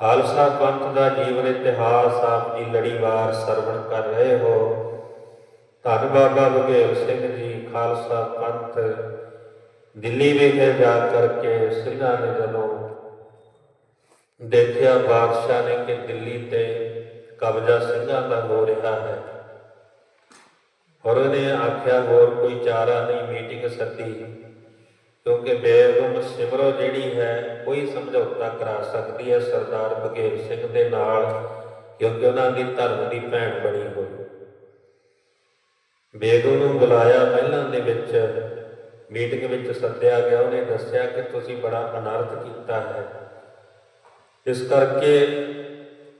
ਖਾਲਸਾ ਪੰਥ ਦਾ ਜੀਵਨ ਇਤਿਹਾਸ, ਆਪ ਦੀ ਲੜੀਵਾਰ ਸਰਵਣ ਕਰ ਰਹੇ ਹੋ। ਧੰਨ ਬਾਬਾ ਬਘੇਲ ਸਿੰਘ ਜੀ, ਖਾਲਸਾ ਪੰਥ। ਦਿੱਲੀ ਵਿਖੇ ਜਾ ਕਰਕੇ ਸਿੰਘਾਂ ਨੇ ਜਦੋਂ ਦੇਖਿਆ ਬਾਦਸ਼ਾਹ ਨੇ ਕਿ ਦਿੱਲੀ ਤੇ ਕਬਜ਼ਾ ਸਿੰਘਾਂ ਦਾ ਹੋ ਰਿਹਾ ਹੈ। ਔਰ ਉਹਨੇ ਆਖਿਆ, ਹੋਰ ਕੋਈ ਚਾਰਾ ਨਹੀਂ, ਮੀਟਿੰਗ ਸੱਦੀ। ਕਿਉਂਕਿ ਬੇਗਮ ਸਿਮਰੋ ਜਿਹੜੀ ਹੈ, ਕੋਈ ਸਮਝੌਤਾ ਕਰਾ ਸਕਦੀ ਹੈ ਸਰਦਾਰ ਬਘੇਲ ਸਿੰਘ ਦੇ ਨਾਲ, ਕਿਉਂਕਿ ਉਹਨਾਂ ਦੀ ਧਰਮ ਦੀ ਭੈਣ ਬਣੀ ਹੋਈ। ਬੇਗਮ ਨੂੰ ਬੁਲਾਇਆ ਪਹਿਲਾਂ ਦੇ ਵਿੱਚ, ਮੀਟਿੰਗ ਵਿੱਚ ਸੱਦਿਆ ਗਿਆ, ਉਹਨੇ ਦੱਸਿਆ ਕਿ ਤੁਸੀਂ ਬੜਾ ਅਨਰਥ ਕੀਤਾ ਹੈ। ਇਸ ਕਰਕੇ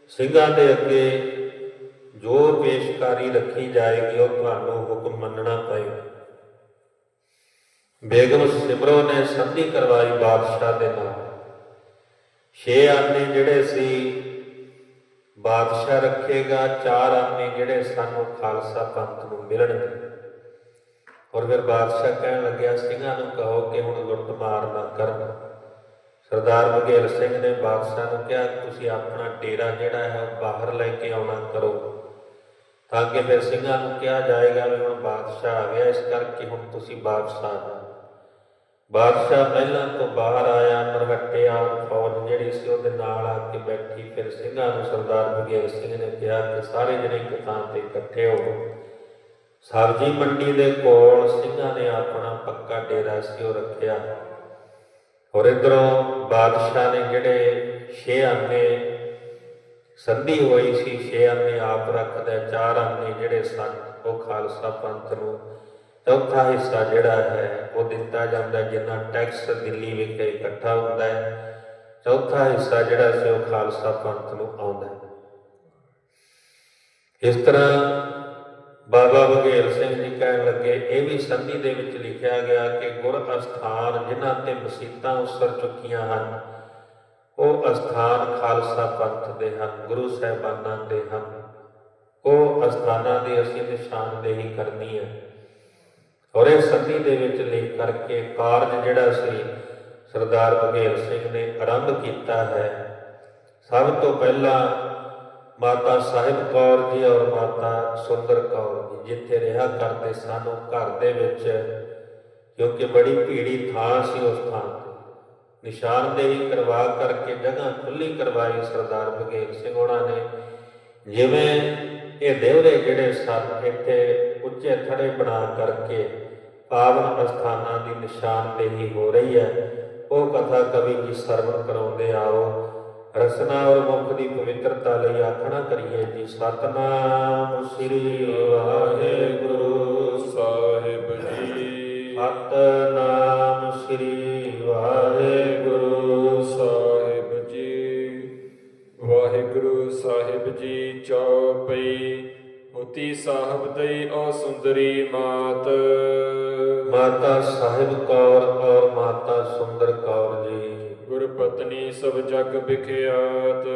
ਸਿੰਘਾਂ ਦੇ ਅੱਗੇ ਜੋ ਪੇਸ਼ਕਾਰੀ ਰੱਖੀ ਜਾਏਗੀ, ਉਹ ਤੁਹਾਨੂੰ ਹੁਕਮ ਮੰਨਣਾ ਪਏਗਾ। ਬੇਗਮ ਸਿਮਰੋ ਨੇ ਸੰਧੀ ਕਰਵਾਈ ਬਾਦਸ਼ਾਹ ਦੇ ਨਾਲ ਛੇ ਆਨੇ ਜਿਹੜੇ ਸੀ, ਬਾਦਸ਼ਾਹ ਰੱਖੇਗਾ, ਚਾਰ ਆਨੇ ਜਿਹੜੇ ਸਾਨੂੰ ਖਾਲਸਾ ਪੰਥ ਨੂੰ ਮਿਲਣਗੇ। ਔਰ ਫਿਰ ਬਾਦਸ਼ਾਹ ਕਹਿਣ ਲੱਗਿਆ, ਸਿੰਘਾਂ ਨੂੰ ਕਹੋ ਕਿ ਹੁਣ ਲੁੱਟ ਮਾਰ ਨਾ ਕਰਨ ਸਰਦਾਰ ਬਘੇਲ ਸਿੰਘ ਨੇ ਬਾਦਸ਼ਾਹ ਨੂੰ ਕਿਹਾ, ਤੁਸੀਂ ਆਪਣਾ ਡੇਰਾ ਜਿਹੜਾ ਹੈ ਉਹ ਬਾਹਰ ਲੈ ਕੇ ਆਉਣਾ ਕਰੋ। ਤਾਂ ਕਿ ਫਿਰ ਸਿੰਘਾਂ ਨੂੰ ਕਿਹਾ ਜਾਏਗਾ ਵੀ ਹੁਣ ਬਾਦਸ਼ਾਹ ਆ ਗਿਆ, ਇਸ ਕਰਕੇ ਹੁਣ ਤੁਸੀਂ ਬਾਦਸ਼ਾਹ ਬਾਦਸ਼ਾਹ ਪਹਿਲਾਂ ਤੋਂ ਬਾਹਰ ਆਇਆ ਮਰਹੱਟਿਆ ਫੌਜ ਜਿਹੜੀ ਸੀ ਉਹਦੇ ਨਾਲ ਆ ਕੇ ਬੈਠੀ, ਫਿਰ ਸਿੰਘਾਂ ਨੂੰ ਸਰਦਾਰ ਬਘੇਲ ਸਿੰਘ ਨੇ ਕਿਹਾ ਕਿ ਸਾਰੇ ਜਣੇ ਇੱਕ ਥਾਂ ਤੇ ਇਕੱਠੇ ਹੋ ਸਬਜ਼ੀ ਮੰਡੀ ਦੇ ਕੋਲ ਸਿੰਘਾਂ ਨੇ ਆਪਣਾ ਪੱਕਾ ਡੇਰਾ ਸੀ, ਉਹ ਰੱਖਿਆ। ਔਰ ਇਧਰੋਂ ਬਾਦਸ਼ਾਹ ਨੇ ਜਿਹੜੇ ਛੇ ਆਨੇ ਸੰਧੀ ਹੋਈ ਸੀ, ਛੇ ਆਨੇ ਆਪ ਰੱਖਦਾ, ਚਾਰ ਆਨੇ ਜਿਹੜੇ ਸਨ, ਉਹ ਖਾਲਸਾ ਪੰਥ ਨੂੰ ਚੌਥਾ ਹਿੱਸਾ ਜਿਹੜਾ ਹੈ ਦਿੱਤਾ ਜਾਂਦਾ ਜਿੰਨਾ ਟੈਕਸ ਦਿੱਲੀ ਵਿਖੇ ਇਕੱਠਾ ਹੁੰਦਾ ਹੈ, ਚੌਥਾ ਹਿੱਸਾ ਜਿਹੜਾ ਸੀ ਉਹ ਖਾਲਸਾ ਪੰਥ ਨੂੰ ਆਉਂਦਾ ਹੈ। ਇਸ ਤਰ੍ਹਾਂ ਬਾਬਾ ਬਘੇਲ ਸਿੰਘ ਜੀ ਕਹਿਣ ਲੱਗੇ, ਇਹ ਵੀ ਸੰਧੀ ਦੇ ਵਿੱਚ ਲਿਖਿਆ ਗਿਆ ਕਿ ਗੁਰ ਅਸਥਾਨ ਜਿਨ੍ਹਾਂ ਤੇ ਮਸੀਤਾਂ ਉਸਰ ਚੁੱਕੀਆਂ ਹਨ, ਉਹ ਅਸਥਾਨ ਖਾਲਸਾ ਪੰਥ ਦੇ ਹਨ, ਗੁਰੂ ਸਾਹਿਬਾਨਾਂ ਦੇ ਹਨ। ਉਹ ਅਸਥਾਨਾਂ ਦੀ ਅਸੀਂ ਨਿਸ਼ਾਨਦੇਹੀ ਕਰਨੀ ਹੈ। ਔਰ ਇਹ ਸੰਧੀ ਦੇ ਵਿੱਚ ਲਿਖ ਕਰਕੇ ਕਾਰਜ ਜਿਹੜਾ ਸੀ, ਸਰਦਾਰ ਬਘੇਲ ਸਿੰਘ ਨੇ ਆਰੰਭ ਕੀਤਾ ਹੈ। ਸਭ ਤੋਂ ਪਹਿਲਾਂ ਮਾਤਾ ਸਾਹਿਬ ਕੌਰ ਜੀ ਔਰ ਮਾਤਾ ਸੁੰਦਰ ਕੌਰ ਜੀ, ਜਿੱਥੇ ਰਿਹਾ ਕਰਦੇ ਸਾਨੂੰ ਘਰ ਦੇ ਵਿੱਚ, ਕਿਉਂਕਿ ਬੜੀ ਭੀੜੀ ਥਾਂ ਸੀ ਉਸ ਥਾਂ ਤੇ। ਨਿਸ਼ਾਨਦੇਹੀ ਕਰਵਾ ਕਰਕੇ ਜਗ੍ਹਾ ਖੁੱਲੀ ਕਰਵਾਈ ਸਰਦਾਰ ਬਘੇਲ ਸਿੰਘ ਉਹਨਾਂ ਨੇ। ਜਿਵੇਂ ਇਹ ਦੇਵਰੇ ਜਿਹੜੇ ਸਨ, ਇੱਥੇ ਉੱਚੇ ਥੜੇ ਬਣਾ ਕਰਕੇ ਪਾਵਨ ਅਸਥਾਨਾਂ ਦੀ ਨਿਸ਼ਾਨਦੇਹੀ ਹੋ ਰਹੀ ਹੈ। ਉਹ ਕਥਾ ਕਵੀ ਜੀ ਸਰਵਣ ਕਰਾਉਂਦੇ ਆਓ। ਰਸਨਾ ਔਰ ਮੁਖ ਦੀ ਪਵਿੱਤਰਤਾ ਲਈ ਆਖਣਾ ਕਰੀਏ ਜੀ, ਸਤਨਾਮ ਸ੍ਰੀ ਵਾਹਿਗੁਰੂ ਸਾਹਿਬ ਜੀ। ਸਤਨਾਮ ਸ੍ਰੀ ਵਾਹਿਗੁਰੂ ਸਾਹਿਬ ਜੀ। ਵਾਹਿਗੁਰੂ ਸਾਹਿਬ ਜੀ, ਚੌਪਈ ਹੁਤੀ ਸਾਹਿਬ ਦਈ ਔ ਸੁੰਦਰੀ ਮਾਤ। ਮਾਤਾ ਸਾਹਿਬ ਕੌਰ ਔਰ ਮਾਤਾ ਸੁੰਦਰ ਕੌਰ ਜੀ। ਗੁਰ ਪਤਨੀ ਸਭ ਜਗ ਵਿਖਿਆਤ।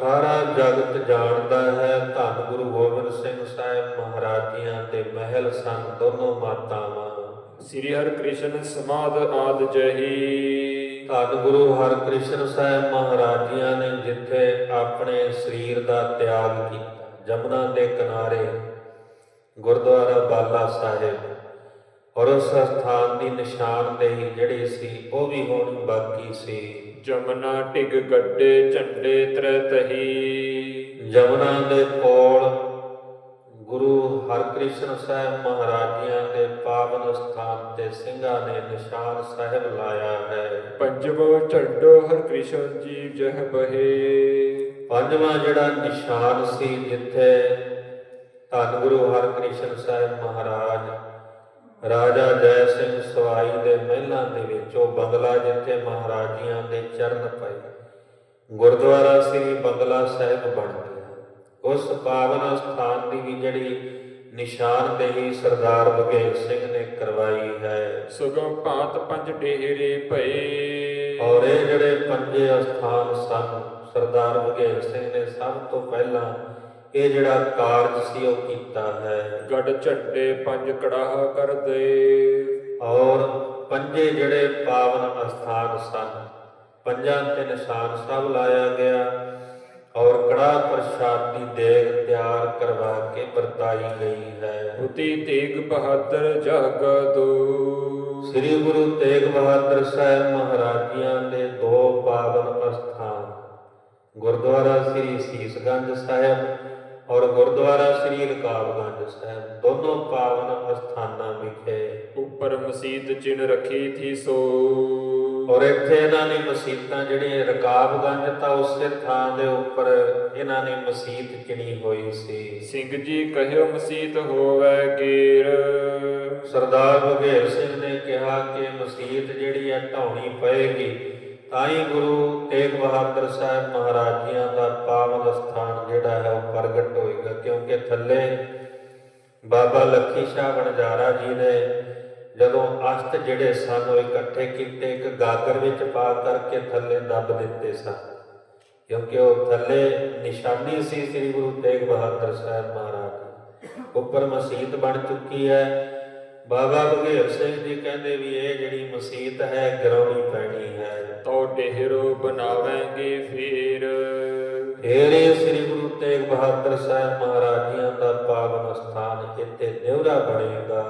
ਸਾਰਾ ਜਗਤ ਜਾਣਦਾ ਹੈ ਧੰਨ ਗੁਰੂ ਗੋਬਿੰਦ ਸਿੰਘ ਸਾਹਿਬ ਮਹਾਰਾਜੀਆਂ ਦੇ ਮਹਿਲ ਸਨ ਦੋਨੋਂ ਮਾਤਾਵਾਂ। ਸ੍ਰੀ ਹਰਿ ਕ੍ਰਿਸ਼ਨ ਸਮਾਦ ਆਦ ਜਹੀ। ਧੰਨ ਗੁਰੂ ਹਰਕ੍ਰਿਸ਼ਨ ਸਾਹਿਬ ਮਹਾਰਾਜੀਆਂ ਨੇ ਜਿੱਥੇ ਆਪਣੇ ਸਰੀਰ ਦਾ ਤਿਆਗ ਕੀਤਾ। ਜਮਨਾ ਦੇ ਕਿਨਾਰੇ ਗੁਰਦੁਆਰਾ ਬਾਲਾ ਸਾਹਿਬ ਔਰ ਉਸ ਸਥਾਨ ਦੀ ਨਿਸ਼ਾਨਦੇਹੀ ਜਿਹੜੀ ਸੀ ਉਹ ਵੀ ਹੋਣੀ ਬਾਕੀ ਸੀ। ਜਮਨਾ ਢਿਗ ਗੱਡੇ ਝੰਡੇ ਤ੍ਰੈ ਤਹੀ। ਜਮਨਾ ਦੇ ਕੋਲ ਗੁਰੂ ਹਰਕ੍ਰਿਸ਼ਨ ਸਾਹਿਬ ਮਹਾਰਾਜਿਆਂ ਦੇ ਪਾਵਨ ਸਥਾਨ ਤੇ ਸਿੰਘਾਂ ਨੇ ਨਿਸ਼ਾਨ ਸਾਹਿਬ ਲਾਇਆ ਹੈ। ਪੰਜਵੋ ਝੰਡੋ ਹਰਿ ਕ੍ਰਿਸ਼ਨ ਜੀ ਜਹ ਬਹੇ। ਪੰਜਵਾਂ ਜਿਹੜਾ ਨਿਸ਼ਾਨ ਸੀ ਜਿੱਥੇ ਧੰਨ ਗੁਰੂ ਹਰਕ੍ਰਿਸ਼ਨ ਸਾਹਿਬ ਮਹਾਰਾਜ ਰਾਜਾ ਜੈ ਸਿੰਘ ਸਵਾਈ ਦੇ ਮਹਿਲਾਂ ਦੇ ਵਿੱਚ ਉਹ ਬੰਗਲਾ ਜਿੱਥੇ ਮਹਾਰਾਜੀਆਂ ਦੇ ਚਰਨ ਪਏ ਗੁਰਦੁਆਰਾ ਸ੍ਰੀ ਬੰਗਲਾ ਸਾਹਿਬ ਬਣ ਗਿਆ ਉਸ ਪਾਵਨ ਸਥਾਨ ਦੀ ਵੀ ਜਿਹੜੀ ਨਿਸ਼ਾਨਦੇਹੀ ਸਰਦਾਰ ਬਘੇਲ ਸਿੰਘ ਨੇ ਕਰਵਾਈ ਹੈ। ਸੁਗਮ ਭਾਤ ਪੰਜ ਡੇਰੇ ਭਏ। ਔਰ ਇਹ ਜਿਹੜੇ ਪੰਜੇ ਅਸਥਾਨ ਸਨ ਸਰਦਾਰ ਬਘੇਲ ਸਿੰਘ ਨੇ ਸਭ ਤੋਂ ਪਹਿਲਾਂ ਇਹ ਜਿਹੜਾ ਕਾਰਜ ਸੀ ਉਹ ਕੀਤਾ ਹੈ। ਗੜ ਝੰਡੇ ਪੰਜ ਕੜਾਹ ਕਰਦੇ। ਔਰ ਪੰਜੇ ਜਿਹੜੇ ਪਾਵਨ ਅਸਥਾਨ ਸਨ ਪੰਜਾਂ ਤੇ ਨਿਸ਼ਾਨ ਸਭ ਲਾਇਆ ਗਿਆ। ਔਰ ਕੜਾ ਪ੍ਰਸ਼ਾਦ ਦੀ ਦੇਗ ਤਿਆਰ ਕਰਵਾ ਕੇ ਵਰਤਾਈ ਗਈ ਹੈ। ਹੁਤੀ ਤੇਗ ਬਹਾਦਰ ਜਾਗਾ ਦੋ। ਸ੍ਰੀ ਗੁਰੂ ਤੇਗ ਬਹਾਦਰ ਸਾਹਿਬ ਮਹਾਰਾਜਿਆਂ ਦੇ ਦੋ ਪਾਵਨ ਅਸਥਾਨ ਗੁਰਦੁਆਰਾ ਸ੍ਰੀ ਸੀਸਗੰਜ ਸਾਹਿਬ ਔਰ ਗੁਰਦੁਆਰਾ ਸ੍ਰੀ ਰਕਾਬਗੰਜ ਸਾਹਿਬ ਦੋਨੋਂ ਪਾਵਨ ਅਸਥਾਨਾਂ ਵਿਖੇ। ਉੱਪਰ ਮਸੀਤ ਚਿਨ ਰੱਖੀ ਥੀ ਸੋ। ਔਰ ਇੱਥੇ ਇਹਨਾਂ ਨੇ ਮਸੀਤਾਂ ਜਿਹੜੀਆਂ ਰਕਾਬਗੰਜ ਤਾਂ ਉਸੇ ਥਾਂ ਦੇ ਉੱਪਰ ਇਹਨਾਂ ਨੇ ਮਸੀਤ ਚਿਣੀ ਹੋਈ ਸੀ। ਸਿੰਘ ਜੀ ਕਹਿਓ ਮਸੀਤ ਹੋਵੇ ਗੀਰ। ਸਰਦਾਰ ਬਘੇਲ ਸਿੰਘ ਨੇ ਕਿਹਾ ਕਿ ਮਸੀਤ ਜਿਹੜੀ ਹੈ ਢਾਉਣੀ ਪਏਗੀ ਤਾਂ ਹੀ ਗੁਰੂ ਤੇਗ ਬਹਾਦਰ ਸਾਹਿਬ ਮਹਾਰਾਜਿਆਂ ਦਾ ਪਾਵਨ ਸਥਾਨ ਜਿਹੜਾ ਹੈ ਉਹ ਪ੍ਰਗਟ ਹੋਏਗਾ ਕਿਉਂਕਿ ਥੱਲੇ ਬਾਬਾ ਲੱਖੀ ਸ਼ਾਹ ਬਣਜਾਰਾ ਜੀ ਨੇ ਜਦੋਂ ਅਸਤ ਜਿਹੜੇ ਸਨ ਇਕੱਠੇ ਕੀਤੇ, ਇੱਕ ਗਾਗਰ ਵਿੱਚ ਪਾ ਕਰਕੇ ਥੱਲੇ ਦੱਬ ਦਿੱਤੇ ਸਨ। ਕਿਉਂਕਿ ਉਹ ਥੱਲੇ ਨਿਸ਼ਾਨੀ ਸੀ ਸ੍ਰੀ ਗੁਰੂ ਤੇਗ ਬਹਾਦਰ ਸਾਹਿਬ ਮਹਾਰਾਜ ਉੱਪਰ ਮਸਜਿਦ ਬਣ ਚੁੱਕੀ ਹੈ। ਬਾਬਾ ਬਘੇਲ ਸਿੰਘ ਜੀ ਕਹਿੰਦੇ ਵੀ ਇਹ ਜਿਹੜੀ ਮਸਜਿਦ ਹੈ, ਗਰਾਉਣੀ ਪੈਣੀ ਹੈ। ਤੋ ਡੇਹਰੋ ਬਣਾਵਾਂਗੇ ਫੇਰ। ਇਹ ਸ੍ਰੀ ਗੁਰੂ ਤੇਗ ਬਹਾਦਰ ਸਾਹਿਬ ਮਹਾਰਾਜਿਆਂ ਦਾ ਪਾਵਨ ਸਥਾਨ ਇੱਥੇ ਨਿਉਰਾ ਬਣੇਗਾ।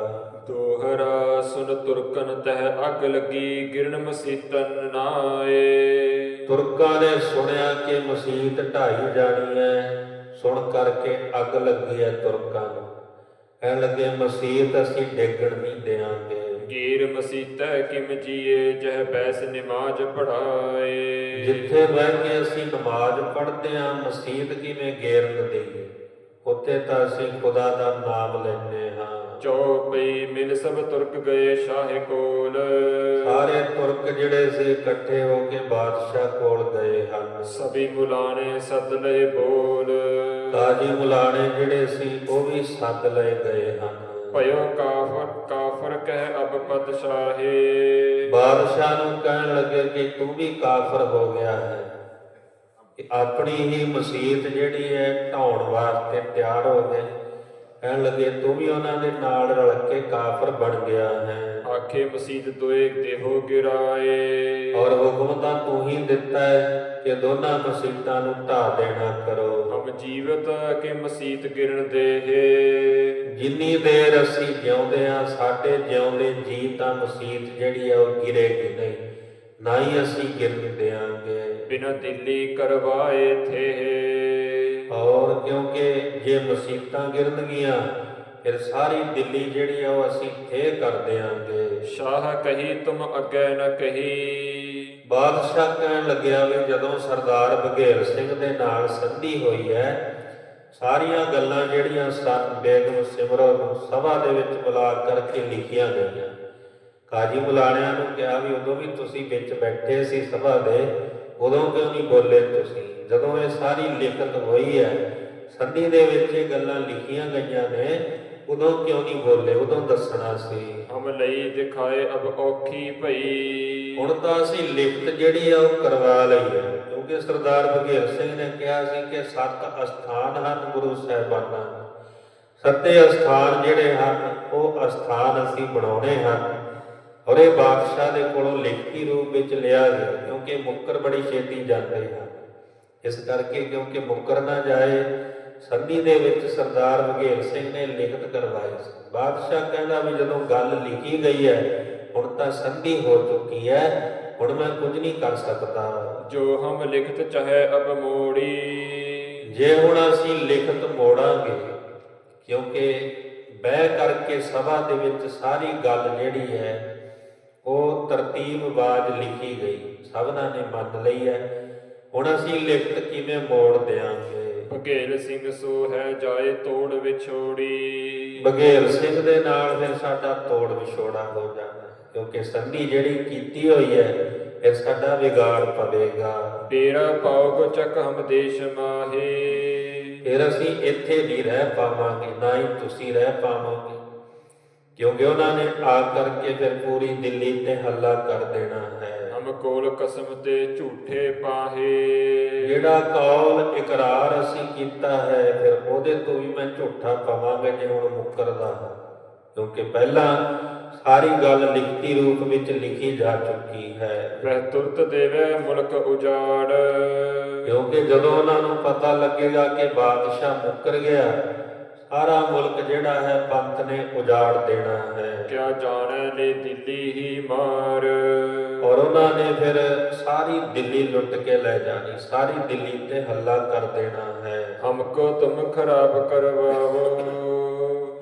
ਦੋਹਰਾ ਸੁਨ ਤੁਰਕਨ ਤਹ ਅਗ ਲੱਗੀ ਗਿਰਨ ਮਸੀਤਨ ਨਾਏ। ਤੁਰਕਾਂ ਨੇ ਸੁਣਿਆ ਕਿ ਮਸਜਿਦ ਢਾਈ ਜਾਣੀ ਹੈ ਸੁਣ ਕਰਕੇ ਅੱਗ ਲੱਗੀ ਹੈ ਤੁਰਕਾਂ ਨੂੰ। ਕਹਿਣ ਲੱਗੇ ਮਸਜਿਦ ਅਸੀਂ ਡੇਗਣ ਨਹੀਂ ਦੇਵਾਂਗੇ ਮਸੀਤੈ ਕਿਮ ਜੀਏ ਜਹ ਬੈਸ ਨਿਮਾਜ ਪੜਾਏ ਜਿੱਥੇ ਬਹਿ ਕੇ ਅਸੀਂ ਨਮਾਜ਼ ਪੜ੍ਹਦੇ ਹਾਂ ਮਸਜਿਦ ਕਿਵੇਂ ਗੇਰਨ ਦੇਈਏ ਉੱਥੇ ਤਾਂ ਅਸੀਂ ਖੁਦਾ ਦਾ ਨਾਮ ਲੈਂਦੇ ਹਾਂ। ਚੌਪਈ ਮਿਲ ਸਭ ਤੁਰਕ ਗਏ ਸ਼ਾਹ ਕੋਲ। ਸਾਰੇ ਤੁਰਕ ਜਿਹੜੇ ਸੀ ਇਕੱਠੇ ਹੋ ਕੇ ਬਾਦਸ਼ਾਹ ਕੋਲ ਗਏ ਹਨ। ਸਭੀ ਮੁਲਾਣੇ ਸਦ ਲਏ ਬੋਲ। ਕਾਜੀ ਮੁਲਾਣੇ ਜਿਹੜੇ ਸੀ ਉਹ ਵੀ ਸੱਦ ਲਏ ਗਏ ਹਨ। ਭਇਓ ਕਾਫਰ ਕਾਫਰ ਕਹਿ ਅਬ ਪਤ ਸ਼ਾਹੇ ਬਾਦਸ਼ਾਹ ਨੂੰ ਕਹਿਣ ਲੱਗੇ ਕਿ ਤੂੰ ਵੀ ਕਾਫਰ ਹੋ ਗਿਆ ਹੈ। ਕਿ ਆਪਣੀ ਹੀ ਮਸਜਿਦ ਜਿਹੜੀ ਹੈ ਢਾਉਣ ਵਾਸਤੇ ਤਿਆਰ ਹੋ ਗਏ। ਕਹਿਣ ਲੱਗੇ ਤੂੰ ਵੀ ਉਹਨਾਂ ਦੇ ਨਾਲ ਰਲ ਕੇ ਕਾਫਰ ਬਣ ਗਿਆ ਹੈ। ਆਖੇ ਮਸੀਤ ਦੋਏ ਦੇਹੋ ਗਿਰਾਏ। ਔਰ ਹੁਕਮ ਤਾਂ ਤੂੰ ਹੀ ਦਿੱਤਾ ਹੈ ਕਿ ਦੋਨਾਂ ਮਸਜਿਦਾਂ ਨੂੰ ਢਾ ਦੇਣਾ ਕਰੋ। ਹਮ ਜੀਵਤ ਕੇ ਮਸੀਤ ਗਿਰਨ ਦੇਹੇ ਜਿੰਨੀ ਦੇਰ ਅਸੀਂ ਜਿਉਂਦੇ ਆ ਸਾਡੇ ਜਿਉਂਦੇ ਜੀ ਤਾਂ ਮਸਜਿਦ ਜਿਹੜੀ ਆ ਉਹ ਗਿਰੇਗੀ ਨਹੀਂ ਨਾ ਹੀ ਅਸੀਂ ਗਿਰਨ ਦੇਾਂਗੇ ਬਿਨ ਦਿੱਲੀ ਕਰਵਾਏ ਥੇ। ਔਰ ਕਿਉਂਕਿ ਜੇ ਮਸੀਤਾਂ ਗਿਰਨਗੀਆਂ ਫਿਰ ਸਾਰੀ ਦਿੱਲੀ ਜਿਹੜੀ ਆ ਉਹ ਅਸੀਂ ਥੇ ਕਰ ਦਿਆਂਗੇ। ਸ਼ਾਹ ਕਹੀ ਤੁਮ ਅੱਗੇ ਨ ਕਹੀ। ਬਾਦਸ਼ਾਹ ਕਹਿਣ ਲੱਗਿਆ ਵੀ ਜਦੋਂ ਸਰਦਾਰ ਬਘੇਲ ਸਿੰਘ ਦੇ ਨਾਲ ਸੰਧੀ ਹੋਈ ਹੈ, ਸਾਰੀਆਂ ਗੱਲਾਂ ਜਿਹੜੀਆਂ ਸਤ ਬੇਗਮ ਸਿਮਰੋ ਨੂੰ ਸਭਾ ਦੇ ਵਿੱਚ ਬੁਲਾ ਕਰਕੇ ਲਿਖੀਆਂ ਗਈਆਂ। ਕਾਜੀ ਬੁਲਾਣਿਆਂ ਨੂੰ ਕਿਹਾ ਵੀ ਉਦੋਂ ਵੀ ਤੁਸੀਂ ਵਿੱਚ ਬੈਠੇ ਸੀ ਸਭਾ ਦੇ, ਉਦੋਂ ਕਿਉਂ ਨਹੀਂ ਬੋਲੇ ਤੁਸੀਂ? ਜਦੋਂ ਇਹ ਸਾਰੀ ਲਿਖਤ ਹੋਈ ਹੈ, ਸੰਧੀ ਦੇ ਵਿੱਚ ਇਹ ਗੱਲਾਂ ਲਿਖੀਆਂ ਗਈਆਂ ਨੇ ਉਦੋਂ ਕਿਉਂ ਨਹੀਂ ਬੋਲੇ? ਉਦੋਂ ਦੱਸਣਾ ਸੀ। ਹਮ ਲਈ ਦਿਖਾਏ ਅਬ ਔਖੀ ਭਈ। ਹੁਣ ਤਾਂ ਅਸੀਂ ਲਿਖਤ ਜਿਹੜੀ ਆ ਉਹ ਕਰਵਾ ਲਈ ਹੈ। ਕਿਉਂਕਿ ਸਰਦਾਰ ਬਘੇਲ ਸਿੰਘ ਨੇ ਕਿਹਾ ਸੀ ਕਿ ਸੱਤ ਅਸਥਾਨ ਹਨ ਗੁਰੂ ਸਾਹਿਬਾਨਾਂ ਸੱਤੇ ਅਸਥਾਨ ਜਿਹੜੇ ਹਨ ਉਹ ਅਸਥਾਨ ਅਸੀਂ ਬਣਾਉਣੇ ਹਨ। ਔਰ ਇਹ ਬਾਦਸ਼ਾਹ ਦੇ ਕੋਲੋਂ ਲਿਖਤੀ ਰੂਪ ਵਿੱਚ ਲਿਆ ਗਿਆ ਕਿਉਂਕਿ ਮੁੱਕਰ ਬੜੀ ਛੇਤੀ ਜਾਂਦੇ ਹਨ। ਇਸ ਕਰਕੇ ਕਿਉਂਕਿ ਮੁੱਕਰ ਨਾ ਜਾਏ ਸੰਧੀ ਦੇ ਵਿੱਚ ਸਰਦਾਰ ਬਘੇਲ ਸਿੰਘ ਨੇ ਲਿਖਤ ਕਰਵਾਈ ਸੀ। ਬਾਦਸ਼ਾਹ ਕਹਿੰਦਾ ਵੀ ਜਦੋਂ ਗੱਲ ਲਿਖੀ ਗਈ ਹੈ ਹੁਣ ਤਾਂ ਸੰਧੀ ਹੋ ਚੁੱਕੀ ਹੈ ਹੁਣ ਮੈਂ ਕੁਝ ਨਹੀਂ ਕਰ ਸਕਦਾ। ਜੋ ਹਮ ਲਿਖਤ ਚਾਹੇ ਅਬ ਮੋੜੀ। ਜੇ ਹੁਣ ਅਸੀਂ ਲਿਖਤ ਮੋੜਾਂਗੇ ਕਿਉਂਕਿ ਬਹਿ ਕਰਕੇ ਸਭਾ ਦੇ ਵਿੱਚ ਸਾਰੀ ਗੱਲ ਜਿਹੜੀ ਹੈ ਉਹ ਤਰਤੀਬਵਾਜ ਲਿਖੀ ਗਈ। ਸਭਨਾਂ ਨੇ ਮੰਨ ਲਈ ਹੈ। ਹੁਣ ਅਸੀਂ ਲਿਖਤ ਕਿਵੇਂ ਮੋੜ ਦਿਆਂਗੇ? ਭਗੇਲ ਸਿੰਘ ਸੋ ਹੈ ਜਾਏ ਤੋੜ ਵਿਛੋੜੀ। ਬਘੇਲ ਸਿੰਘ ਦੇ ਨਾਲ ਫਿਰ ਸਾਡਾ ਤੋੜ ਵਿਛੋੜਾ ਹੋ ਜਾਣਾ ਹੈ। ਕਿਉਂਕਿ ਸੰਧੀ ਜਿਹੜੀ ਕੀਤੀ ਹੋਈ ਹੈ ਇਹ ਸਾਡਾ ਵਿਗਾੜ ਪਵੇਗਾ। ਤੇਰਾ ਪਾਉ ਚੱਕ ਹਮ ਦੇਸ਼ ਮਾਹੇ। ਫਿਰ ਅਸੀਂ ਇੱਥੇ ਨਹੀਂ ਰਹਿ ਪਾਵਾਂਗੇ ਨਾ ਹੀ ਤੁਸੀਂ ਰਹਿ ਪਾਵਾਂਗੇ। ਕਿਉਂਕਿ ਉਹਨਾਂ ਨੇ ਆ ਕਰਕੇ ਫਿਰ ਪੂਰੀ ਦਿੱਲੀ ਤੇ ਹੱਲਾ ਕਰ ਦੇਣਾ ਹੈ। ਹਮ ਕੋਲ ਕਸਮ ਤੇ ਝੂਠੇ ਪਾਹੇ। ਜਿਹੜਾ ਕੌਲ ਇਕਰਾਰ ਅਸੀਂ ਕੀਤਾ ਹੈ ਫਿਰ ਉਹਦੇ ਤੋਂ ਵੀ ਮੈਂ ਝੂਠਾ ਪਾਵਾਂਗਾ ਜੇ ਹੁਣ ਮੁੱਕਰਦਾ ਹਾਂ। ਕਿਉਂਕਿ ਪਹਿਲਾਂ ਸਾਰੀ ਗੱਲ ਲਿਖਤੀ ਰੂਪ ਵਿੱਚ ਲਿਖੀ ਜਾ ਚੁੱਕੀ ਹੈ। ਵਹਿ ਤੁਰਤ ਦੇਵੈ ਮੁਲਕ ਉਜਾੜ। ਕਿਉਂਕਿ ਜਦੋਂ ਉਹਨਾਂ ਨੂੰ ਪਤਾ ਲੱਗੇਗਾ ਕਿ ਬਾਦਸ਼ਾਹ ਮੁੱਕਰ ਗਿਆ ਸਾਰਾ ਮੁਲਕ ਜਿਹੜਾ ਹੈ ਪੰਥ ਨੇ ਉਜਾੜ ਦੇਣਾ ਹੈ। ਕਿਆ ਜਾਣੈ ਲੈ ਦਿੱਲੀ ਹੀ ਮਾਰ। ਔਰ ਉਹਨਾਂ ਨੇ ਫਿਰ ਸਾਰੀ ਦਿੱਲੀ ਲੁੱਟ ਕੇ ਲੈ ਜਾਣੀ ਸਾਰੀ ਦਿੱਲੀ ਤੇ ਹੱਲਾ ਕਰ ਦੇਣਾ ਹੈ। ਹਮਕੋ ਤੁਮ ਖਰਾਬ ਕਰਵਾਵੋ।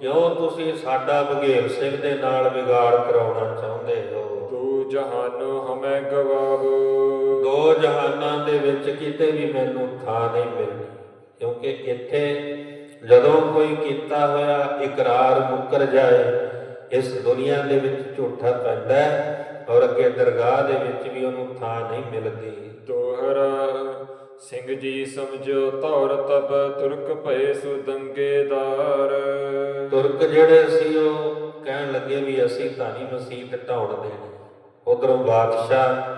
ਕਿਉਂ ਤੁਸੀਂ ਸਾਡਾ ਬਘੇਲ ਸਿੰਘ ਦੇ ਨਾਲ ਵਿਗਾੜ ਕਰਾਉਣਾ ਚਾਹੁੰਦੇ ਹੋ? ਤੂ ਜਹਾਨੋ ਹਮੈ ਗਵਾਵੋ। ਦੋ ਜਹਾਨਾਂ ਦੇ ਵਿੱਚ ਕਿਤੇ ਵੀ ਮੈਨੂੰ ਥਾਂ ਨਹੀਂ ਮਿਲਣੀ ਕਿਉਂਕਿ ਇੱਥੇ ਜਦੋਂ ਕੋਈ ਕੀਤਾ ਹੋਇਆ ਇਕਰਾਰ ਮੁੱਕਰ ਜਾਏ ਇਸ ਦੁਨੀਆ ਦੇ ਵਿੱਚ ਝੂਠਾ ਪੈਂਦਾ ਹੈ ਔਰ ਅੱਗੇ ਦਰਗਾਹ ਦੇ ਵਿੱਚ ਵੀ ਉਹਨੂੰ ਥਾਂ ਨਹੀਂ ਮਿਲਦੀ। ਦੋਹਰਾ ਸਿੰਘ ਜੀ ਸਮਝੋ ਤੌਰ ਤਬ ਤੁਰਕ ਭਏ ਸੁਦੰਗੇਦਾਰ ਤੁਰਕ ਜਿਹੜੇ ਸੀ ਉਹ ਕਹਿਣ ਲੱਗੇ ਵੀ ਅਸੀਂ ਤਾਂ ਨਹੀਂ ਮਸਜਿਦ ਢਾਉਣ ਦੇਣੀ। ਉਧਰੋਂ ਬਾਦਸ਼ਾਹ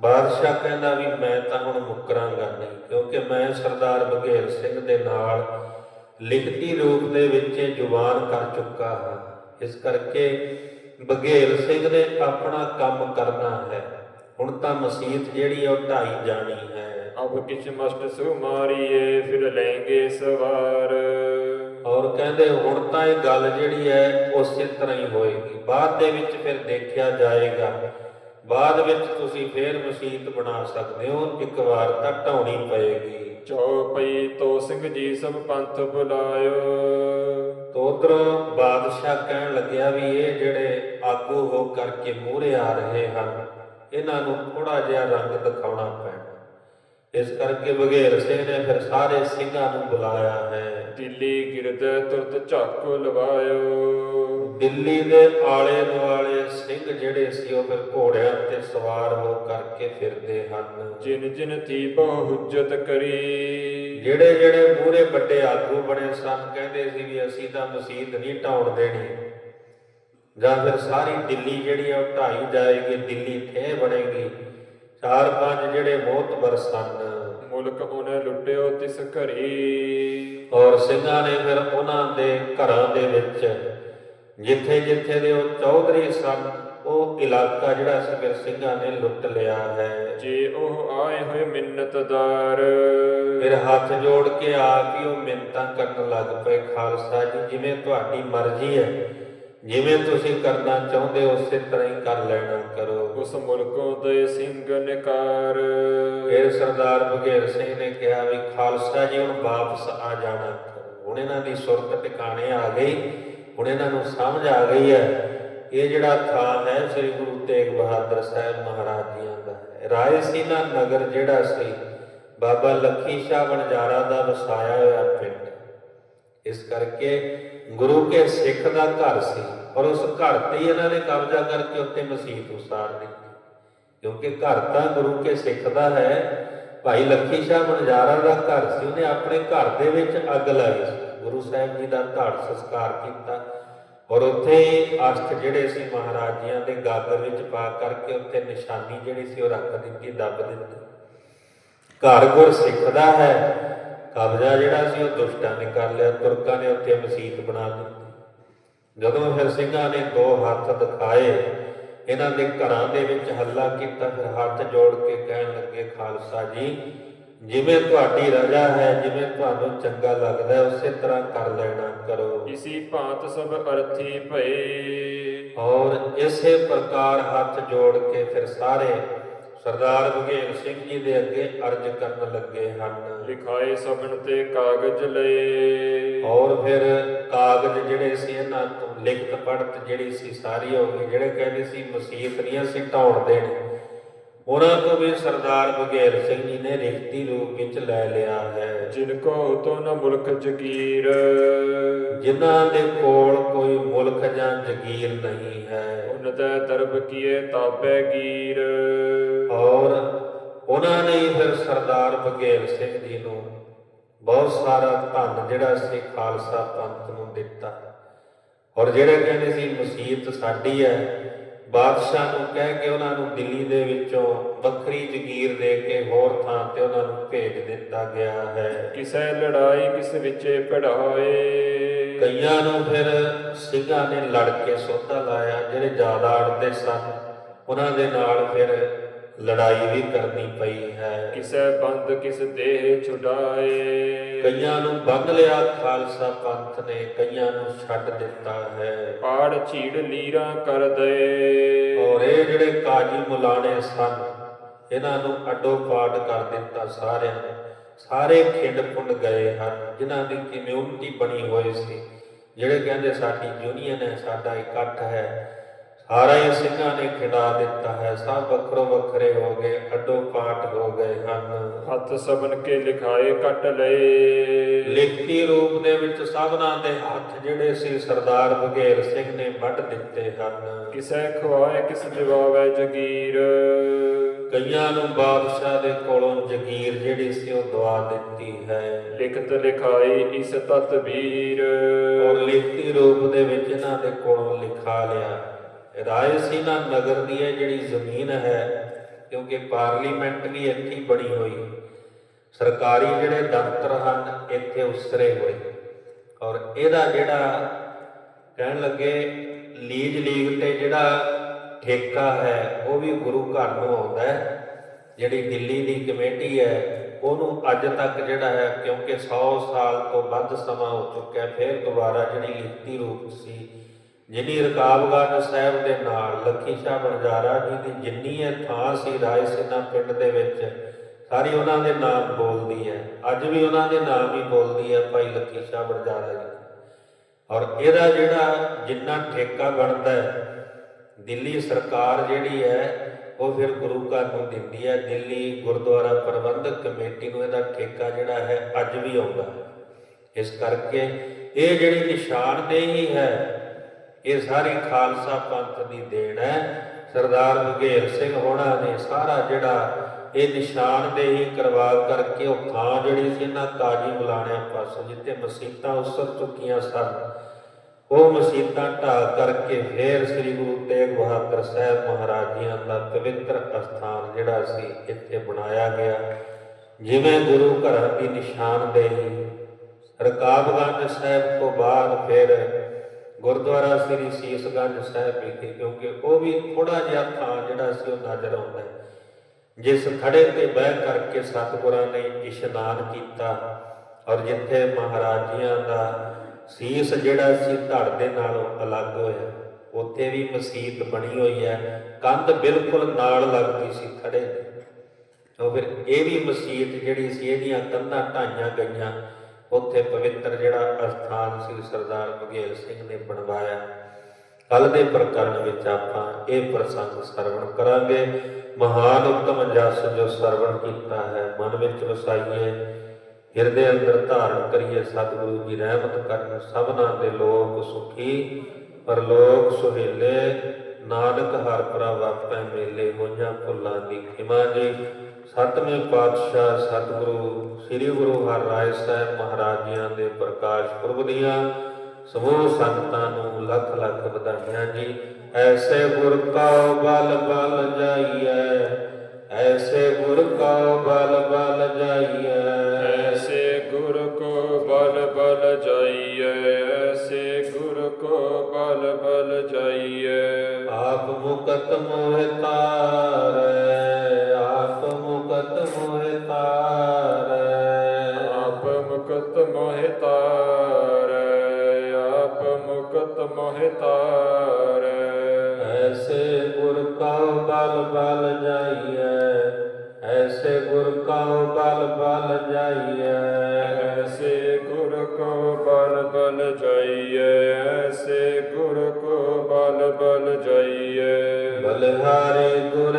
ਬਾਦਸ਼ਾਹ ਕਹਿੰਦਾ ਵੀ ਮੈਂ ਤਾਂ ਹੁਣ ਮੁੱਕਰਾਂਗਾ ਨਹੀਂ ਕਿਉਂਕਿ ਮੈਂ ਸਰਦਾਰ ਬਘੇਲ ਸਿੰਘ ਦੇ ਨਾਲ ਲਿਖਤੀ ਰੂਪ ਦੇ ਵਿੱਚ ਜ਼ੁਬਾਨ ਕਰ ਚੁੱਕਾ ਹਾਂ। ਇਸ ਕਰਕੇ ਬਘੇਲ ਸਿੰਘ ਨੇ ਆਪਣਾ ਕੰਮ ਕਰਨਾ ਹੈ। ਹੁਣ ਤਾਂ ਮਸਜਿਦ ਜਿਹੜੀ ਉਹ ਢਾਈ ਜਾਣੀ ਹੈ। ਅਬ ਕਿਛ ਮਸਤ ਸੁ ਮਾਰੀਏ ਫਿਰ ਲੈਂਗੇ ਸਵਾਰ। ਔਰ ਕਹਿੰਦੇ ਹੁਣ ਤਾਂ ਇਹ ਗੱਲ ਜਿਹੜੀ ਹੈ ਉਸੇ ਤਰ੍ਹਾਂ ਹੀ ਹੋਏਗੀ। ਬਾਅਦ ਦੇ ਵਿੱਚ ਫਿਰ ਦੇਖਿਆ ਜਾਏਗਾ। ਬਾਅਦ ਵਿੱਚ ਤੁਸੀਂ ਫੇਰ ਮਸਜਿਦ ਬਣਾ ਸਕਦੇ ਹੋ। ਇੱਕ ਵਾਰ ਤਾਂ ਢਾਉਣੀ ਪਏਗੀ। ਚੌਪਈ ਤੋ ਸਿੰਘ ਜੀ ਸਭ ਪੰਥ ਬੁਲਾਇਓ। ਤੋ ਉਧਰੋਂ ਬਾਦਸ਼ਾਹ ਕਹਿਣ ਲੱਗਿਆ ਵੀ ਇਹ ਜਿਹੜੇ ਆਗੂ ਹੋ ਕਰਕੇ ਮੂਹਰੇ ਆ ਰਹੇ ਹਨ ਇਹਨਾਂ ਨੂੰ ਥੋੜਾ ਜਿਹਾ ਰੰਗ ਦਿਖਾਉਣਾ ਪੈਣਾ। ਇਸ ਕਰਕੇ ਬਘੇਲ ਸਿੰਘ ਨੇ ਫਿਰ ਸਾਰੇ ਸਿੰਘਾਂ ਨੂੰ ਬੁਲਾਇਆ ਹੈ। ਦਿੱਲੀ ਗਿਰਦ ਤੁਰਤ ਝਾਕੋ ਲਵਾਇਓ। ਦਿੱਲੀ ਦੇ ਆਲੇ ਦੁਆਲੇ ਸਿੰਘ ਜਿਹੜੇ ਸੀ ਉਹ ਫਿਰ ਘੋੜਿਆਂ ਤੇ ਸਵਾਰ ਹੋ ਕਰਕੇ ਫਿਰਦੇ ਹਨ। ਜਿਨ ਜਿਨ ਬਹੁ ਹੁਜਤ ਕਰੀ। ਜਿਹੜੇ ਜਿਹੜੇ ਮੂਹਰੇ ਵੱਡੇ ਆਗੂ ਬਣੇ ਸਨ ਕਹਿੰਦੇ ਸੀ ਵੀ ਅਸੀਂ ਤਾਂ ਮਸਜਿਦ ਨਹੀਂ ਢਾਉਣ ਦੇਣੀ। ਜਾਂ ਫਿਰ ਸਾਰੀ ਦਿੱਲੀ ਜਿਹੜੀ ਆ ਉਹ ਢਾਈ ਜਾਏਗੀ ਦਿੱਲੀ ਥੇ ਬਣੇਗੀ। ਚਾਰ ਪੰਜ ਜਿਹੜੇ ਮੋਹਤਬਰ ਸਨ। ਮੁਲਕ ਉਹਨੇ ਲੁੱਟਿਓ ਤਿਸ ਘਰੀ ਔਰ ਸਿੰਘਾਂ ਨੇ ਫਿਰ ਉਹਨਾਂ ਦੇ ਘਰਾਂ ਦੇ ਵਿੱਚ ਜਿੱਥੇ ਜਿੱਥੇ ਦੇ ਉਹ ਚੌਧਰੀ ਸਨ ਉਹ ਇਲਾਕਾ ਜਿਹੜਾ ਸੀ ਫਿਰ ਸਿੰਘਾਂ ਨੇ ਲੁੱਟ ਲਿਆ ਹੈ। ਜੇ ਉਹ ਆਏ ਹੋਏ ਮਿੰਨਤਦਾਰ। ਫਿਰ ਹੱਥ ਜੋੜ ਕੇ ਆਪ ਹੀ ਉਹ ਮਿੰਤਾਂ ਕਰਨ ਲੱਗ ਪਏ ਖਾਲਸਾ ਜੀ ਜਿਵੇਂ ਤੁਹਾਡੀ ਮਰਜ਼ੀ ਹੈ। ਜਿਵੇਂ ਤੁਸੀਂ ਕਰਨਾ ਚਾਹੁੰਦੇ ਹੋ ਉਸੇ ਤਰ੍ਹਾਂ ਹੀ ਕਰ ਲੈਣਾ ਕਰੋ। ਉਸ ਮੁਲਕੋਂ ਦੇ ਸਿੰਘ ਨਿਕਾਰ। ਫਿਰ ਸਰਦਾਰ ਬਘੇਲ ਸਿੰਘ ਨੇ ਕਿਹਾ ਵੀ ਖਾਲਸਾ ਜੀ ਹੁਣ ਵਾਪਸ ਆ ਜਾਣਾ। ਹੁਣ ਇਹਨਾਂ ਦੀ ਸੁਰਤ ਟਿਕਾਣੇ ਆ ਗਈ। ਹੁਣ ਇਹਨਾਂ ਨੂੰ ਸਮਝ ਆ ਗਈ ਹੈ। ਇਹ ਜਿਹੜਾ ਥਾਂ ਹੈ ਸ੍ਰੀ ਗੁਰੂ ਤੇਗ ਬਹਾਦਰ ਸਾਹਿਬ ਮਹਾਰਾਜ ਜੀਆਂ ਦਾ ਹੈ। ਰਾਏ ਸੀਨਾ ਨਗਰ ਜਿਹੜਾ ਸੀ, ਬਾਬਾ ਲੱਖੀ ਸ਼ਾਹ ਬਣਜਾਰਾ ਦਾ ਵਸਾਇਆ ਹੋਇਆ ਪਿੰਡ। ਇਸ ਕਰਕੇ ਗੁਰੂ ਕੇ ਸਿੱਖ ਦਾ ਘਰ ਸੀ ਪਰ ਉਸ ਘਰ ਤੇ ਹੀ ਇਹਨਾਂ ਨੇ ਕਬਜ਼ਾ ਕਰਕੇ ਉੱਤੇ ਮਸਜਿਦ ਉਸਾਰ ਦਿੱਤੀ। ਕਿਉਂਕਿ ਘਰ ਤਾਂ ਗੁਰੂ ਕੇ ਸਿੱਖ ਦਾ ਹੈ। ਭਾਈ ਲੱਖੀ ਸ਼ਾਹ ਬਣਜਾਰਾ ਦਾ ਘਰ ਸੀ, ਉਹਨੇ ਆਪਣੇ ਘਰ ਦੇ ਵਿੱਚ ਅੱਗ ਲਾਈ ਸੀ। ਗੁਰੂ ਸਾਹਿਬ ਜੀ ਦਾ ਧਾੜ ਸੰਸਕਾਰ ਕੀਤਾ ਔਰ ਉੱਥੇ ਹੀ ਜਿਹੜੇ ਸੀ ਮਹਾਰਾਜ ਜੀਆਂ ਦੇ ਗਾਗਰ ਵਿੱਚ ਪਾ ਕਰਕੇ ਉੱਥੇ ਨਿਸ਼ਾਨੀ ਜਿਹੜੀ ਸੀ ਉਹ ਰੱਖ ਦਿੱਤੀ, ਦੱਬ ਦਿੱਤੀ। ਘਰ ਗੁਰ ਸਿੱਖ ਹੈ, ਕਬਜ਼ਾ ਜਿਹੜਾ ਸੀ ਉਹ ਦੁਸ਼ਟਾਂ ਨੇ ਕਰ ਲਿਆ, ਤੁਰਕਾਂ ਨੇ ਉੱਥੇ ਮਸੀਤ ਬਣਾ ਦਿੱਤੀ। ਜਦੋਂ ਫਿਰ ਸਿੰਘਾਂ ਨੇ ਦੋ ਹੱਥ ਦਿਖਾਏ, ਇਹਨਾਂ ਦੇ ਘਰਾਂ ਦੇ ਵਿੱਚ ਹੱਲਾ ਕੀਤਾ, ਫਿਰ ਹੱਥ ਜੋੜ ਕੇ ਕਹਿਣ ਲੱਗੇ, ਖਾਲਸਾ ਜੀ ਜਿਵੇਂ ਤੁਹਾਡੀ ਰਜ਼ਾ ਹੈ ਜਿਵੇਂ ਤੁਹਾਨੂੰ ਚੰਗਾ ਲੱਗਦਾ ਹੈ ਉਸੇ ਤਰ੍ਹਾਂ ਕਰ ਲੈਣਾ ਕਰੋ। ਇਸੀ ਭਾਂਤ ਸਭ ਅਰਥੀ ਭਏ। ਔਰ ਇਸੇ ਪ੍ਰਕਾਰ ਹੱਥ ਜੋੜ ਕੇ ਫਿਰ ਸਾਰੇ ਸਰਦਾਰ ਬਘੇਲ ਸਿੰਘ ਜੀ ਦੇ ਅੱਗੇ ਅਰਜ ਕਰਨ ਲੱਗੇ ਹਨ। ਲਿਖਾਏ ਸਭਨ ਤੇ ਕਾਗਜ਼ ਲਏ। ਔਰ ਫਿਰ ਕਾਗਜ਼ ਜਿਹੜੇ ਸੀ ਇਹਨਾਂ ਤੋਂ ਲਿਖਤ ਪੜਤ ਜਿਹੜੀ ਸੀ ਸਾਰੀ ਹੋ ਗਈ ਜਿਹੜੇ ਕਹਿੰਦੇ ਸੀ ਮਸੀਤ ਨਹੀਂ ਅਸੀਂ ਢਾਉਣ ਦੇਣੀ ਉਹਨਾਂ ਤੋਂ ਵੀ ਸਰਦਾਰ ਬਘੇਲ ਸਿੰਘ ਜੀ ਨੇ ਲਿਖਤੀ ਰੂਪ ਵਿੱਚ ਲੈ ਲਿਆ ਹੈ। ਜਿਨ ਕੋ ਤੋ ਨ ਮੁਲਕ ਜਗੀਰ। ਜਿਨ੍ਹਾਂ ਦੇ ਕੋਲ ਕੋਈ ਮੁਲਕ ਜਾਂ ਜ਼ਗੀਰ ਨਹੀਂ ਹੈ। ਉਨ ਤੈ ਦਰਬ ਕੀਏ ਤਾਪੈ ਗੀਰ। ਔਰ ਉਹਨਾਂ ਨੇ ਫਿਰ ਸਰਦਾਰ ਬਘੇਲ ਸਿੰਘ ਜੀ ਨੂੰ ਬਹੁਤ ਸਾਰਾ ਧਨ ਜਿਹੜਾ ਸੀ ਖਾਲਸਾ ਪੰਥ ਨੂੰ ਦਿੱਤਾ। ਔਰ ਜਿਹੜੇ ਕਹਿੰਦੇ ਸੀ ਮਸਜਿਦ ਸਾਡੀ ਹੈ ਬਾਦਸ਼ਾਹ ਨੂੰ ਕਹਿ ਕੇ ਉਹਨਾਂ ਨੂੰ ਦਿੱਲੀ ਦੇ ਵਿੱਚੋਂ ਵੱਖਰੀ ਜ਼ਗੀਰ ਦੇ ਕੇ ਹੋਰ ਥਾਂ ਤੇ ਉਹਨਾਂ ਨੂੰ ਭੇਜ ਦਿੱਤਾ ਗਿਆ ਹੈ। ਕਿਸੈ ਲੜਾਈ ਕਿਸ ਵਿਚੇ ਪੜਾਏ ਕਈਆਂ ਨੂੰ ਫਿਰ ਸਿੰਘਾਂ ਨੇ ਲੜ ਕੇ ਸੋਧਾ ਲਾਇਆ ਜਿਹੜੇ ਜ਼ਿਆਦਾ ਅੜਦੇ ਸਨ ਉਹਨਾਂ ਦੇ ਨਾਲ ਫਿਰ ਲੜਾਈ ਵੀ ਕਰਨੀ ਪਈ ਹੈ। ਕਿਸੈ ਬੰਦ ਕਿਸ ਦੇਹ ਛੁਡਾਏ। ਕਈਆਂ ਨੂੰ ਬੰਨ ਲਿਆ ਖਾਲਸਾ ਪੰਥ ਨੇ ਕਈਆਂ ਨੂੰ ਛੱਡ ਦਿੱਤਾ ਹੈ। ਪਾੜ ਝੀੜ ਲੀਰਾਂ ਕਰ ਦਏ ਔਰ ਇਹ ਜਿਹੜੇ ਕਾਜੀ ਮੁਲਾਣੇ ਸਨ ਇਹਨਾਂ ਨੂੰ ਅੱਡੋ ਪਾੜ ਕਰ ਦਿੱਤਾ ਸਾਰਿਆਂ ਨੇ। ਸਾਰੇ ਖਿੰਡ ਪੁੰਡ ਗਏ ਹਨ ਜਿਨ੍ਹਾਂ ਦੀ ਕਮਿਊਨਿਟੀ ਬਣੀ ਹੋਈ ਸੀ। ਜਿਹੜੇ ਕਹਿੰਦੇ ਸਾਡੀ ਯੂਨੀਅਨ ਹੈ ਸਾਡਾ ਇਕੱਠ ਹੈ ਸਾਰਾ ਹੀ ਸਿੰਘਾਂ ਨੇ ਖਿਡਾ ਦਿੱਤਾ ਹੈ ਸਭ ਵੱਖਰੋ ਵੱਖਰੇ ਹੋ ਗਏ ਅੱਡੋ ਪਾਟ ਹੋ ਗਏ ਹਨ। ਹੱਥ ਸਬਨ ਕੇ ਲਿਖਾਏ ਕੱਟ ਲਏ। ਲਿਖਤੀ ਰੂਪ ਦੇ ਵਿੱਚ ਸਭਨਾਂ ਦੇ ਹੱਥ ਜਿਹੜੇ ਸੀ ਸਰਦਾਰ ਬਘੇਲ ਸਿੰਘ ਨੇ ਵੱਢ ਦਿੱਤੇ ਹਨ। ਕਿਸੈ ਖਵਾਏ ਕਿਸ ਦਿਵਾਵੇ ਜਗੀਰ? ਕਈਆਂ ਨੂੰ ਬਾਦਸ਼ਾਹ ਦੇ ਕੋਲੋਂ ਜ਼ਗੀਰ ਜਿਹੜੀ ਸੀ ਉਹ ਦਵਾ ਦਿੱਤੀ ਹੈ। ਲਿਖਤ ਲਿਖਾਈ ਇਸ ਤਤਬੀਰ ਔਰ ਲਿਖਤੀ ਰੂਪ ਦੇ ਵਿੱਚ ਇਹਨਾਂ ਦੇ ਕੋਲੋਂ ਲਿਖਾ ਲਿਆ ਰਾਇਸੀਨਾ ਨਗਰ ਦੀ ਇਹ ਜਿਹੜੀ ਜ਼ਮੀਨ ਹੈ, ਕਿਉਂਕਿ ਪਾਰਲੀਮੈਂਟ ਵੀ ਇੱਥੇ ਬਣੀ ਹੋਈ ਸਰਕਾਰੀ ਜਿਹੜੇ ਦਫ਼ਤਰ ਹਨ, ਇੱਥੇ ਉਸਰੇ ਹੋਏ। ਔਰ ਇਹਦਾ ਜਿਹੜਾ ਕਹਿਣ ਲੱਗੇ ਲੀਜ ਲੀਗ ਤੇ ਜਿਹੜਾ ਠੇਕਾ ਹੈ, ਉਹ ਵੀ ਗੁਰੂ ਘਰ ਨੂੰ ਆਉਂਦਾ ਹੈ। ਜਿਹੜੀ ਦਿੱਲੀ ਦੀ ਕਮੇਟੀ ਹੈ, ਉਹਨੂੰ ਅੱਜ ਤੱਕ ਜਿਹੜਾ ਹੈ, ਕਿਉਂਕਿ 100 ਸਾਲ ਤੋਂ ਵੱਧ ਸਮਾਂ ਹੋ ਚੁੱਕਿਆ, ਫਿਰ ਦੁਬਾਰਾ ਜਿਹੜੀ ਲਿਖਤੀ ਰੂਪ ਸੀ ਜਿਹੜੀ ਰਕਾਬਗੰਜ ਸਾਹਿਬ ਦੇ ਨਾਲ ਲੱਖੀ ਸ਼ਾਹ ਬਣਜਾਰਾ ਜੀ ਦੀ ਜਿੰਨੀ ਇਹ ਥਾਂ ਸੀ ਰਾਏ ਸਿੰਘਾਂ ਪਿੰਡ ਦੇ ਵਿੱਚ, ਸਾਰੀ ਉਹਨਾਂ ਦੇ ਨਾਮ ਬੋਲਦੀ ਹੈ। ਅੱਜ ਵੀ ਉਹਨਾਂ ਦੇ ਨਾਮ ਹੀ ਬੋਲਦੀ ਹੈ ਭਾਈ ਲੱਖੀ ਸ਼ਾਹ ਬਣਜਾਰਾ ਜੀ। ਔਰ ਇਹਦਾ ਜਿਹੜਾ ਜਿੰਨਾ ਠੇਕਾ ਬਣਦਾ ਹੈ, ਦਿੱਲੀ ਸਰਕਾਰ ਜਿਹੜੀ ਹੈ, ਉਹ ਫਿਰ ਗੁਰੂ ਘਰ ਨੂੰ ਦਿੰਦੀ ਹੈ। ਦਿੱਲੀ ਗੁਰਦੁਆਰਾ ਪ੍ਰਬੰਧਕ ਕਮੇਟੀ ਨੂੰ ਇਹਦਾ ਠੇਕਾ ਜਿਹੜਾ ਹੈ, ਅੱਜ ਵੀ ਆਉਂਦਾ ਹੈ। ਇਸ ਕਰਕੇ ਇਹ ਜਿਹੜੀ ਨਿਸ਼ਾਨਦੇਹੀ ਹੈ ਇਹ ਸਾਰੀ ਖਾਲਸਾ ਪੰਥ ਦੀ ਦੇਣ ਹੈ। ਸਰਦਾਰ ਬਘੇਲ ਸਿੰਘ ਹੋਣਾ ਨੇ ਸਾਰਾ ਜਿਹੜਾ ਇਹ ਨਿਸ਼ਾਨਦੇਹੀ ਕਰਵਾ ਕਰਕੇ ਉਹ ਥਾਂ ਜਿਹੜੀ ਸੀ ਨਾ ਕਾਜੀ ਬੁਲਾਣਿਆਂ ਪਾਸੋਂ, ਜਿੱਥੇ ਮਸੀਤਾਂ ਉਸਰ ਚੁੱਕੀਆਂ ਸਨ, ਉਹ ਮਸੀਤਾਂ ਢਾਹ ਕਰਕੇ ਫੇਰ ਸ੍ਰੀ ਗੁਰੂ ਤੇਗ ਬਹਾਦਰ ਸਾਹਿਬ ਮਹਾਰਾਜ ਜੀਆਂ ਦਾ ਪਵਿੱਤਰ ਅਸਥਾਨ ਜਿਹੜਾ ਸੀ ਇੱਥੇ ਬਣਾਇਆ ਗਿਆ। ਜਿਵੇਂ ਗੁਰੂ ਘਰਾਂ ਦੀ ਨਿਸ਼ਾਨਦੇਹੀ ਰਕਾਬਗੰਜ ਸਾਹਿਬ ਤੋਂ ਬਾਅਦ ਫਿਰ ਗੁਰਦੁਆਰਾ ਸ੍ਰੀ ਸੀਸਗੰਜ ਸਾਹਿਬ ਵਿਖੇ, ਕਿਉਂਕਿ ਉਹ ਵੀ ਥੋੜਾ ਜਿਹਾ ਥਾਂ ਜਿਹੜਾ ਸੀ ਉਹ ਨਜ਼ਰ ਆਉਂਦਾ ਜਿਸ ਥੜੇ ਤੇ ਬਹਿ ਕਰਕੇ ਸਤਿਗੁਰਾਂ ਨੇ ਇਸ਼ਨਾਨ ਕੀਤਾ ਔਰ ਜਿੱਥੇ ਮਹਾਰਾਜੀਆਂ ਦਾ ਸੀਸ ਜਿਹੜਾ ਸੀ ਧੜ ਦੇ ਨਾਲੋਂ ਅਲੱਗ ਹੋਇਆ, ਉੱਥੇ ਵੀ ਮਸਜਿਦ ਬਣੀ ਹੋਈ ਹੈ। ਕੰਧ ਬਿਲਕੁਲ ਨਾਲ ਲੱਗਦੀ ਸੀ ਖੜੇ ਦੇ ਉਹ ਫਿਰ ਇਹ ਵੀ ਮਸਜਿਦ ਜਿਹੜੀ ਸੀ, ਇਹਦੀਆਂ ਕੰਧਾਂ ਢਾਈਆਂ ਗਈਆਂ। ਉੱਥੇ ਪਵਿੱਤਰ ਜਿਹੜਾ ਅਸਥਾਨ ਸੀ ਸਰਦਾਰ ਬਘੇਲ ਸਿੰਘ ਨੇ ਬਣਵਾਇਆ। ਕੱਲ ਦੇ ਪ੍ਰਕਰਨ ਵਿੱਚ ਆਪਾਂ ਇਹ ਪ੍ਰਸੰਗ ਸਰਵਣ ਕਰਾਂਗੇ। ਮਹਾਨ ਉਤਮ ਜਸ ਜੋ ਸਰਵਣ ਕੀਤਾ ਹੈ, ਮਨ ਵਿੱਚ ਵਸਾਈਏ, ਹਿਰਦੇ ਅੰਦਰ ਧਾਰਨ ਕਰੀਏ, ਸਤਿਗੁਰੂ ਜੀ ਰਹਿਮਤ ਕਰਨ, ਸਭਨਾਂ ਦੇ ਲੋਕ ਸੁਖੀ, ਪਰਲੋਕ ਸੁਹੇਲੇ, ਨਾਨਕ ਹਰ ਪ੍ਰਵਾਪੈ ਮੇਲੇ ਹੋਈਆਂ ਭੁੱਲਾਂ ਦੀ ਖਿਮਾ ਜੀ। ਸਤਵੇਂ ਪਾਤਸ਼ਾਹ ਸਤਿਗੁਰੂ ਸ੍ਰੀ ਗੁਰੂ ਹਰਿਰਾਏ ਸਾਹਿਬ ਮਹਾਰਾਜ ਜੀਆਂ ਦੇ ਪ੍ਰਕਾਸ਼ ਪੁਰਬ ਦੀਆਂ ਸਮੂਹ ਸੰਗਤਾਂ ਨੂੰ ਲੱਖ ਲੱਖ ਵਧਾਈਆਂ ਜੀ। ਐਸੇ ਗੁਰ ਕਾ ਬਲ ਬਲ ਜਾਈਐ ਐਸੇ ਗੁਰ ਕਾ ਬਲ ਬਲ ਜਾਈਐ। ਐਸੇ ਗੁਰ ਕੋ ਬਲ ਬਲ ਜਾਈਐ ਐਸੇ ਗੁਰ ਕੋ ਬਲ ਬਲ ਜਾਈਐ। ਆਪ ਮੁਕਤ ਮੋਹਿ ਮੋਹਿ ਤਾਰੈ। ਐਸੇ ਗੁਰ ਕਾ ਬਲ ਬਲ ਜਾਈਐ ਐਸੇ ਗੁਰ ਕਾ ਬਲ ਬਲ ਜਾਈਐ। ਐਸੇ ਗੁਰ ਕੋ ਬਲ ਬਲ ਜਾਈਐ ਐਸੇ ਗੁਰ ਕੋ ਬਲ ਬਲ ਜਾਈਐ। ਬਲਿਹਾਰੀ ਗੁਰ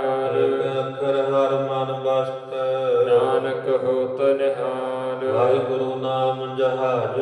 ਅਖਰ ਹਰ ਮਨ ਬਸਤ। ਨਾਨਕ ਹੋਤ ਨਿਹਾਲ। ਵਾਹਿਗੁਰੂ ਨਾਮ ਜਹਾਜ